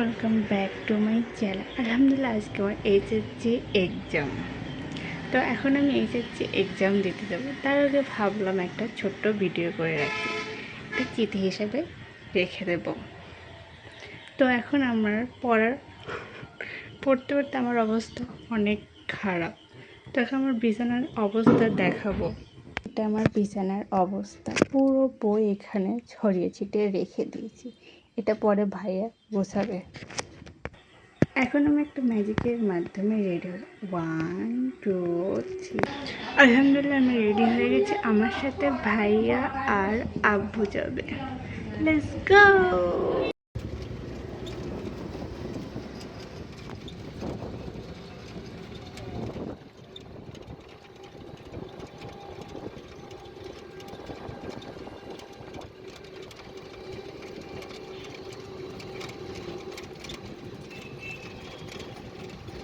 Welcome back to my channel আলহামদুলিল্লাহ আজকে আমার এইচএসসি এক্সাম তো এখন আমি এইচএসসি এক্সাম দিতে যাব। তার আগে ভাবলাম একটা ছোট্ট ভিডিও করে রাখি। একটা চিঠি হিসেবে রেখে দেব। তো এখন আমার পড়ার, পড়তে পড়তে আমার অবস্থা অনেক খারাপ। তো এখন আমার বিছানার অবস্থা দেখাবো। এটা আমার বিছানার অবস্থা। পুরো বই এখানে ছড়িয়ে ছিটিয়ে রেখে দিয়েছি। এটা পরে ভাইয়া বোঝাবে এখন আমি একটা ম্যাজিকের মাধ্যমে রেডি হই ওয়ান টু থ্রি আলহামদুলিল্লাহ আমি রেডি হয়ে গেছি। আমার সাথে ভাইয়া আর আব্বু যাবে। Let's go